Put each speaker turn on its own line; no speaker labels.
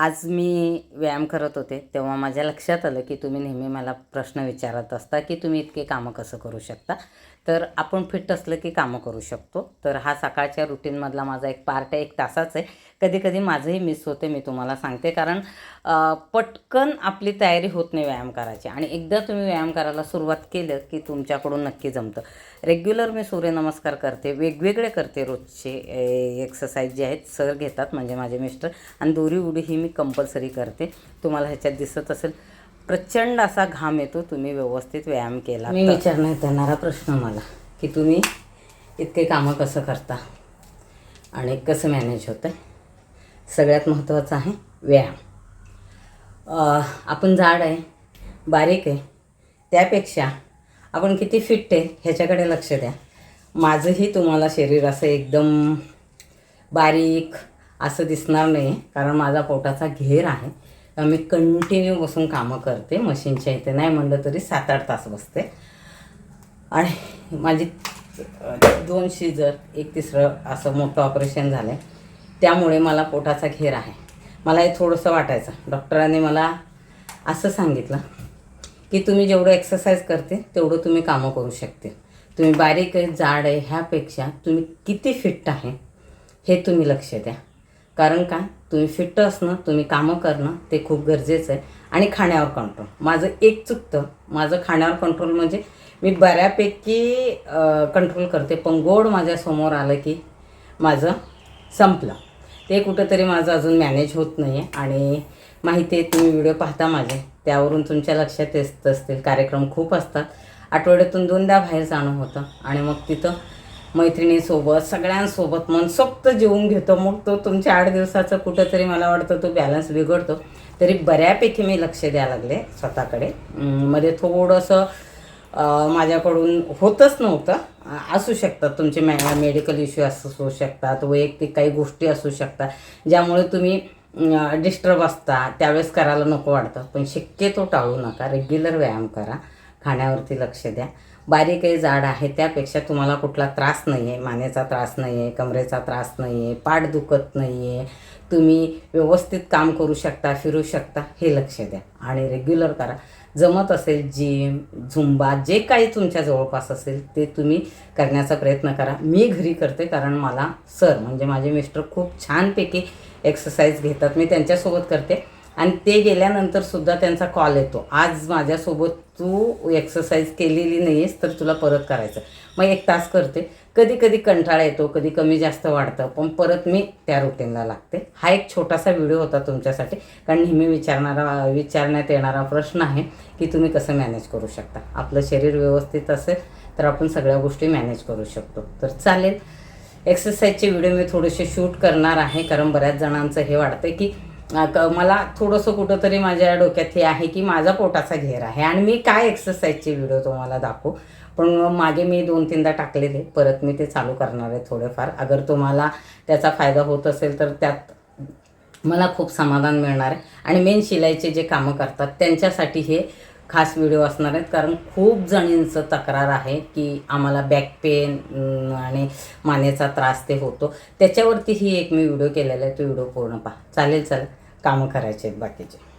आज मी व्यायाम करत होते तेव्हा माझ्या लक्षात आलं की तुम्ही नेहमी मला प्रश्न विचारत असता की तुम्ही इतके कामं कसं करू शकता. तर आपण फिट असलं की कामं करू शकतो. तर हा सकाळच्या रुटीनमधला माझा एक पार्ट आहे एक तासाच आहे. कधी कधी माझंही मिस होते मी तुम्हाला सांगते. कारण पटकन आपली तयारी होत नाही व्यायाम करायची. आणि एकदा तुम्ही व्यायाम करायला सुरुवात केलं की तुमच्याकडून नक्की जमतं. रेग्युलर मी सूर्यनमस्कार करते. वेगवेगळे करते रोजचे एक्सरसाइज जे आहेत सर घेतात म्हणजे माझे मिस्टर आणि दोरी उडी ही मी कंपल्सरी करते. तुम्हाला ह्याच्यात दिसत असेल प्रचंड असा घाम येतो तुम्ही व्यवस्थित व्यायाम केला मी विचारण्यात येणारा प्रश्न मला की तुम्ही इतके कामं कसं करता? आणि कसं मॅनेज होतं सगळ्यात महत्त्वाचं आहे व्यायाम. आपण जाड आहे बारीक आहे त्यापेक्षा आपण किती फिट आहे ह्याच्याकडे लक्ष द्या. माझंही तुम्हाला शरीर असं एकदम बारीक असं दिसणार नाही कारण माझा पोटाचा घेर आहे. मी कंटिन्यू बसून कामं करते मशीनच्या इथे नाही म्हणलं तरी सात आठ तास बसते. आणि माझी दोन शिजर एक तिसरं असं मोठं ऑपरेशन झालं आहे त्यामुळे मला पोटाचा घेर आहे. मला हे थोडंसं वाटायचं. डॉक्टरांनी मला असं सांगितलं की तुम्ही जेवढं एक्सरसाइज करते तेवढं तुम्ही कामं करू शकते. तुम्ही बारीक आहे जाड आहे ह्यापेक्षा तुम्ही किती फिट आहे हे तुम्ही लक्ष द्या. कारण काय तुम्ही फिट असणं तुम्ही कामं करणं ते खूप गरजेचं आहे. आणि खाण्यावर कंट्रोल माझं एक चुकतं. माझं खाण्यावर कंट्रोल म्हणजे मी बऱ्यापैकी कंट्रोल करते. पण गोड माझ्यासमोर आलं की माझं संपलं. ते कुठंतरी माझं अजून मॅनेज होत नाही आहे आणि माहिती आहे तुम्ही व्हिडिओ पाहता माझे. त्यावरून तुमच्या लक्षात येत असतील कार्यक्रम खूप असतात. आठवड्यातून दोनदा बाहेर जाणं होतं. आणि मग तिथं मैत्रिणीसोबत सगळ्यांसोबत मनसोक्त जेवून घेतो. मग तो तुमच्या आठ दिवसाचं कुठंतरी मला वाटतं तो बॅलन्स बिघडतो. तरी बऱ्यापैकी मी लक्ष द्यायला लागले स्वतःकडे. मध्ये थोडंसं माझ्याकडून होतच नव्हतं. असू शकतात तुमचे मॅ मेडिकल इश्यू असू शकतात वैयक्तिक काही गोष्टी असू शकतात ज्यामुळे तुम्ही डिस्टर्ब असता त्यावेळेस करायला नको वाटतं. पण शक्यतो टाळू नका रेग्युलर व्यायाम करा. खाण्यावरती लक्ष द्या. बारीक आहे जाड आहे त्यापेक्षा तुम्हाला कुठला त्रास नाही आहे मानेचा त्रास नाही आहे कमरेचा त्रास नाही आहे पाठ दुखत नाही आहे तुम्ही व्यवस्थित काम करू शकता फिरू शकता हे लक्ष द्या. आणि रेग्युलर करा. जमत असेल जिम झुंबा जे काही तुमच्या जवळपास असेल ते तुम्ही करण्याचा प्रयत्न करा. मी घरी करते कारण मला सर म्हणजे माझे मिस्टर खूप छानपैकी एक्सरसाइज घेतात. मी त्यांच्यासोबत करते. आणि ते गेल्यानंतर सुद्धा त्यांचा कॉल येतो. आज माझ्यासोबत तू एक्सरसाइज केलेली नाही आहेस तर तुला परत करायचं. मग एक तास करते. कधी कधी कंटाळा येतो कधी कमी जास्त वाढतं पण परत मी त्या रुटीनला लागते. हा एक छोटासा व्हिडिओ होता तुमच्यासाठी कारण नेहमी विचारणारा विचारण्यात येणारा प्रश्न आहे की तुम्ही कसं मॅनेज करू शकता. आपलं शरीर व्यवस्थित असेल तर आपण सगळ्या गोष्टी मॅनेज करू शकतो. तर चालेल. एक्सरसाइजचे व्हिडिओ मी थोडेसे शूट करणार आहे कारण बऱ्याच जणांचं हे वाटतं की मला थोडंसं कुठंतरी माझ्या डोक्यात हे आहे की माझा पोटाचा घेर आहे. आणि मी काय एक्सरसाइजचे व्हिडिओ तुम्हाला दाखवू? पण मागे मी दोन तीनदा टाकलेले. परत मी ते चालू करणार आहे थोडेफार. अगर तुम्हाला त्याचा फायदा होत असेल तर त्यात मला खूप समाधान मिळणार आहे. आणि मेन शिलाईचे जे कामं करतात त्यांच्यासाठी हे खास व्हिडिओ असणार आहेत. कारण खूप जणींचं तक्रार आहे की आम्हाला बॅक पेन आणि मानेचा त्रास ते होतो. त्याच्यावरती ही एक मी व्हिडिओ केलेला आहे. तो व्हिडिओ पूर्ण पहा. चालेल चालेल. कामं करायचे आहेत बाकीचे.